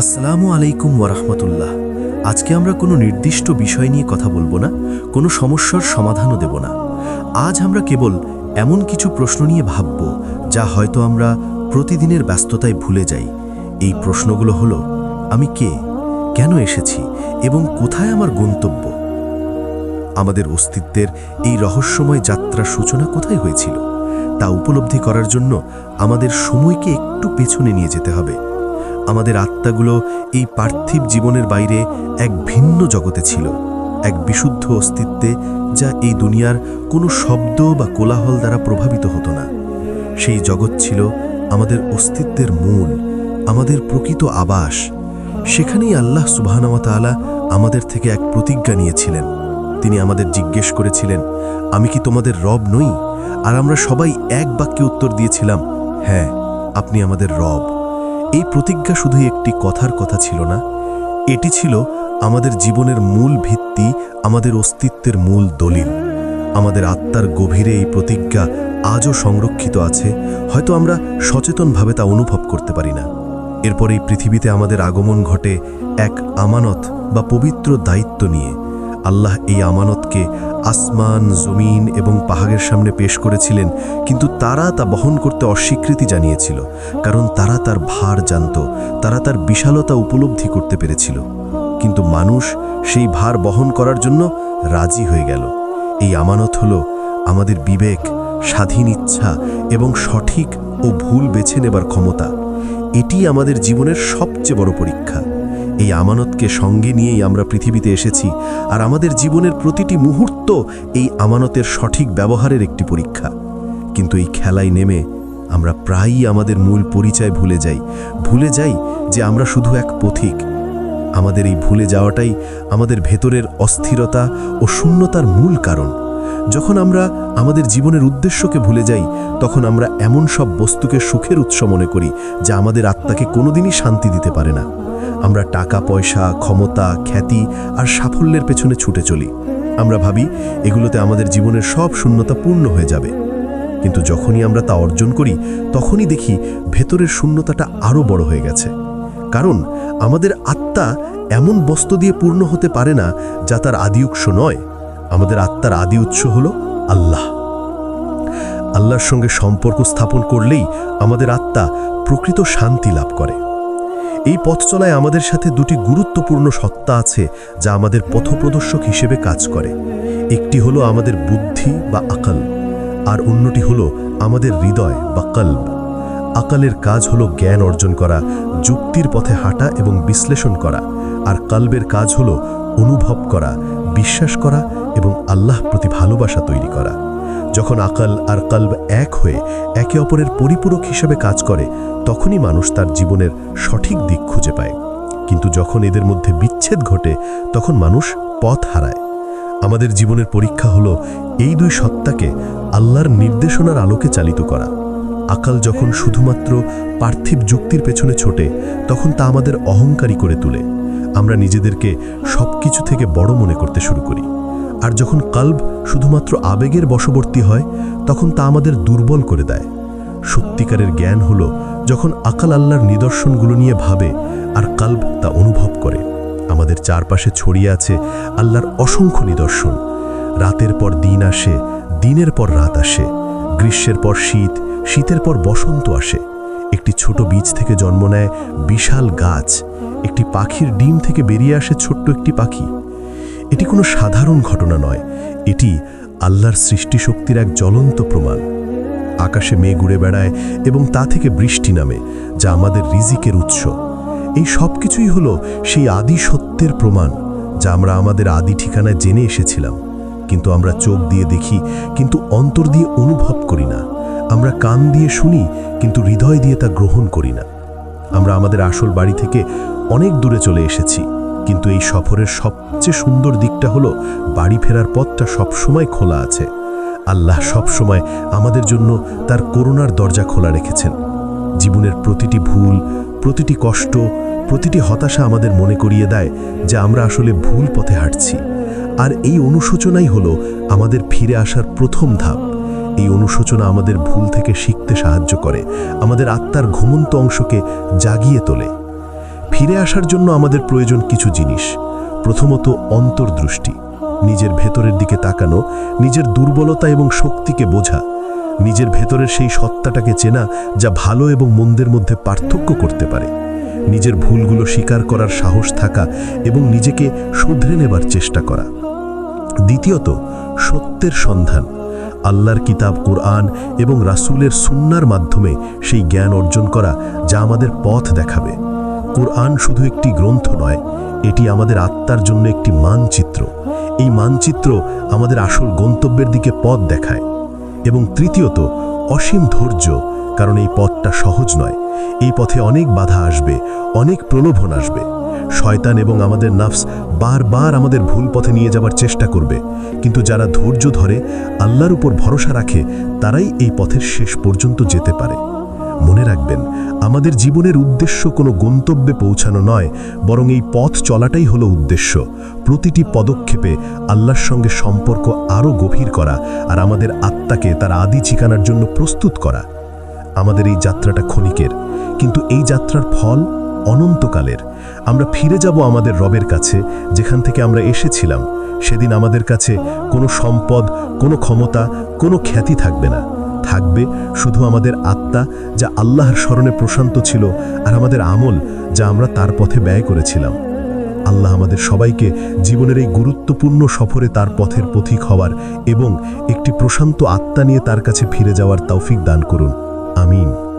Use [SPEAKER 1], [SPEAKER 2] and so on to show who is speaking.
[SPEAKER 1] আসসালামু আলাইকুম ওরহমতুল্লাহ আজকে আমরা কোনো নির্দিষ্ট বিষয় নিয়ে কথা বলব না, কোনো সমস্যার সমাধানও দেব না। আজ আমরা কেবল এমন কিছু প্রশ্ন নিয়ে ভাবব, যা হয়তো আমরা প্রতিদিনের ব্যস্ততায় ভুলে যাই। এই প্রশ্নগুলো হলো, আমি কে? কেন এসেছি? এবং কোথায় আমার গন্তব্য? আমাদের অস্তিত্বের এই রহস্যময় যাত্রার সূচনা কোথায় হয়েছিল? তা উপলব্ধি করার জন্য আমাদের সময়কে একটু পেছনে নিয়ে যেতে হবে। আমাদের আত্মাগুলো এই পার্থিব জীবনের বাইরে এক ভিন্ন জগতে ছিল, এক বিশুদ্ধ অস্তিত্বে যা এই দুনিয়ার কোনো শব্দ বা কোলাহল দ্বারা প্রভাবিত হতো না। সেই জগৎ ছিল আমাদের অস্তিত্বের মূল, আমাদের প্রকৃত আবাস। সেখানেই আল্লাহ সুবাহানওয়াতালা আমাদের থেকে এক প্রতিজ্ঞা নিয়েছিলেন। তিনি আমাদের জিজ্ঞেস করেছিলেন, আমি কি তোমাদের রব নই? আর আমরা সবাই এক বাক্যে উত্তর দিয়েছিলাম হ্যাঁ আপনি আমাদের রব। এই প্রতিজ্ঞা শুধু একটি কথার কথা ছিল না, এটি ছিল আমাদের জীবনের মূল ভিত্তি, আমাদের অস্তিত্বের মূল দলিল। আমাদের আত্মার গভীরে এই প্রতিজ্ঞা আজও সংরক্ষিত আছে, হয়তো আমরা সচেতনভাবে তা অনুভব করতে পারি না। এরপর এই পৃথিবীতে আমাদের আগমন ঘটে এক আমানত বা পবিত্র দায়িত্ব নিয়ে আল্লাহ এই আমানতকে আসমান, জমিন এবং পাহাড়ের সামনে পেশ করেছিলেন, কিন্তু তারা তা বহন করতে অস্বীকৃতি জানিয়েছিল, কারণ তারা তার ভার জানত, তারা তার বিশালতা উপলব্ধি করতে পেরেছিল। কিন্তু মানুষ সেই ভার বহন করার জন্য রাজি হয়ে গেল। এই আমানত হল আমাদের বিবেক, স্বাধীন ইচ্ছা এবং সঠিক ও ভুল বেছে নেবার ক্ষমতা। এটি আমাদের জীবনের সবচেয়ে বড় পরীক্ষা। এই আমানতকে সঙ্গে নিয়েই আমরা পৃথিবীতে এসেছি, আর আমাদের জীবনের প্রতিটি মুহূর্ত এই আমানতের সঠিক ব্যবহারের একটি পরীক্ষা। কিন্তু এই খেলায় নেমে আমরা প্রায়ই আমাদের মূল পরিচয় ভুলে যাই ভুলে যাই যে আমরা শুধু এক পথিক। আমাদের এই ভুলে যাওয়াটাই আমাদের ভেতরের অস্থিরতা ও শূন্যতার মূল কারণ। যখন আমরা আমাদের জীবনের উদ্দেশ্যকে ভুলে যাই, তখন আমরা এমন সব বস্তুকে সুখের উৎস মনে করি যা আমাদের আত্মাকে কোনোদিনই শান্তি দিতে পারে না। আমরা টাকা, পয়সা, ক্ষমতা, খ্যাতি আর সাফল্যের পেছনে ছুটে চলি। আমরা ভাবি, এগুলোতে আমাদের জীবনের সব শূন্যতা পূর্ণ হয়ে যাবে। কিন্তু যখনই আমরা তা অর্জন করি, তখনই দেখি ভেতরের শূন্যতাটা আরও বড় হয়ে গেছে। কারণ আমাদের আত্মা এমন বস্তু দিয়ে পূর্ণ হতে পারে না, যা তার আদি উৎস নয়। আমাদের আত্মার আদি উৎস হল আল্লাহ। আল্লাহর সঙ্গে সম্পর্ক স্থাপন করলেই আমাদের আত্মা প্রকৃত শান্তি লাভ করে। এই পথ চলায় আমাদের সাথে দুটি গুরুত্বপূর্ণ সত্তা আছে যা আমাদের পথপ্রদর্শক হিসেবে কাজ করে। একটি হলো আমাদের বুদ্ধি বা আকাল, আর অন্যটি হলো আমাদের হৃদয় বা কল্ব আকালের কাজ হলো জ্ঞান অর্জন করা, যুক্তির পথে হাঁটা এবং বিশ্লেষণ করা, আর কল্বের কাজ হলো অনুভব করা, বিশ্বাস করা এবং আল্লাহ প্রতি ভালোবাসা তৈরি করা। যখন আকাল আর কল্ব এক হয়ে একে অপরের পরিপূরক হিসেবে কাজ করে, তখনই মানুষ তার জীবনের সঠিক দিক খুঁজে পায়। কিন্তু যখন এদের মধ্যে বিচ্ছেদ ঘটে, তখন মানুষ পথ হারায়। আমাদের জীবনের পরীক্ষা হলো এই দুই সত্তাকে আল্লাহর নির্দেশনার আলোকে চালিত করা। আকাল যখন শুধুমাত্র পার্থিব যুক্তির পেছনে ছোটে, তখন তা আমাদের অহংকারী করে তোলে। আমরা নিজেদেরকে সব কিছু থেকে বড় মনে করতে শুরু করি। আর যখন কাল্ব শুধুমাত্র আবেগের বশবর্তী হয়, তখন তা আমাদের দুর্বল করে দেয়। সত্যিকারের জ্ঞান হলো যখন আকাল আল্লাহর নিদর্শনগুলো নিয়ে ভাবে আর কাল্ব তা অনুভব করে। আমাদের চারপাশে ছড়িয়ে আছে আল্লাহর অসংখ্য নিদর্শন। রাতের পর দিন আসে, দিনের পর রাত আসে। গ্রীষ্মের পর শীত, শীতের পর বসন্ত আসে। একটি ছোট বীজ থেকে জন্ম নেয় বিশাল গাছ। একটি পাখির ডিম থেকে বেরিয়ে আসে ছোট্ট একটি পাখি। এটি কোনো সাধারণ ঘটনা নয়। এটি আল্লাহর সৃষ্টিশক্তির এক জ্বলন্ত প্রমাণ। আকাশে মেঘ উড়ে বেড়ায় এবং তা থেকে বৃষ্টি নামে, যা আমাদের রিজিকের উৎস। এই সব কিছুই হলো সেই আদি সত্যের প্রমাণ, যা আমরা আমাদের আদি ঠিকানায় জেনে এসেছিলাম। কিন্তু আমরা চোখ দিয়ে দেখি, কিন্তু অন্তর দিয়ে অনুভব করি না। আমরা কান দিয়ে শুনি, কিন্তু হৃদয় দিয়ে তা গ্রহণ করি না। আমরা আমাদের আসল বাড়ি থেকে অনেক দূরে চলে এসেছি। কিন্তু এই সফরের সবচেয়ে সুন্দর দিকটা হলো বাড়ি ফেরার পথটা সবসময় খোলা আছে। আল্লাহ সবসময় আমাদের জন্য তার করুণার দরজা খোলা রেখেছেন। জীবনের প্রতিটি ভুল, প্রতিটি কষ্ট, প্রতিটি হতাশা আমাদের মনে করিয়ে দেয় যে আমরা আসলে ভুল পথে হাঁটছি। আর এই অনুশোচনাই হলো আমাদের ফিরে আসার প্রথম ধাপ। এই অনুশোচনা আমাদের ভুল থেকে শিখতে সাহায্য করে, আমাদের আত্মার ঘুমন্ত অংশকে জাগিয়ে তোলে। ফিরে আসার জন্য আমাদের প্রয়োজন কিছু জিনিস। প্রথমত অন্তর্দৃষ্টি, নিজের ভেতরের দিকে তাকানো, নিজের দুর্বলতা এবং শক্তিকে বোঝা, নিজের ভেতরের সেই সত্তাটাকে চেনা যা ভালো এবং মন্দের মধ্যে পার্থক্য করতে পারে, নিজের ভুলগুলো স্বীকার করার সাহস থাকা এবং নিজেকে শুধরে নেবার চেষ্টা করা। দ্বিতীয়ত, সত্যের সন্ধান, আল্লাহর কিতাব, কোরআন এবং রাসুলের সুন্নার মাধ্যমে সেই জ্ঞান অর্জন করা যা আমাদের পথ দেখাবে। কোরআন শুধু একটি গ্রন্থ নয়, এটি আমাদের আত্মার জন্য একটি মানচিত্র। এই মানচিত্র আমাদের আসল গন্তব্যের দিকে পথ দেখায়। এবং তৃতীয়ত, অসীম ধৈর্য, কারণ এই পথটা সহজ নয়। এই পথে অনেক বাধা আসবে, অনেক প্রলোভন আসবে। শয়তান এবং আমাদের নাফস বারবার আমাদের ভুল পথে নিয়ে যাবার চেষ্টা করবে। কিন্তু যারা ধৈর্য ধরে আল্লাহর উপর ভরসা রাখে, তারাই এই পথের শেষ পর্যন্ত যেতে পারে। মনে রাখবেন, আমাদের জীবনের উদ্দেশ্য কোনো গন্তব্যে পৌঁছানো নয়, বরং এই পথ চলাটাই হলো উদ্দেশ্য। প্রতিটি পদক্ষেপে আল্লাহর সঙ্গে সম্পর্ক আরও গভীর করা আর আমাদের আত্মাকে তার আদি ঠিকানার জন্য প্রস্তুত করা। আমাদের এই যাত্রাটা ক্ষণিকের, কিন্তু এই যাত্রার ফল অনন্তকালের। আমরা ফিরে যাব আমাদের রবের কাছে, যেখান থেকে আমরা এসেছিলাম। সেদিন আমাদের কাছে কোনো সম্পদ, কোনো ক্ষমতা, কোনো খ্যাতি থাকবে না। থাকবে শুধু আমাদের আত্মা যা আল্লাহর স্মরণে প্রশান্ত ছিল আর আমাদের আমল যা আমরা তার পথে ব্যয় করেছিলাম। আল্লাহ আমাদের সবাইকে জীবনের এই গুরুত্বপূর্ণ সফরে তার পথের পথিক হওয়ার এবং একটি প্রশান্ত আত্মা নিয়ে তার কাছে ফিরে যাওয়ার তৌফিক দান করুন। আমিন।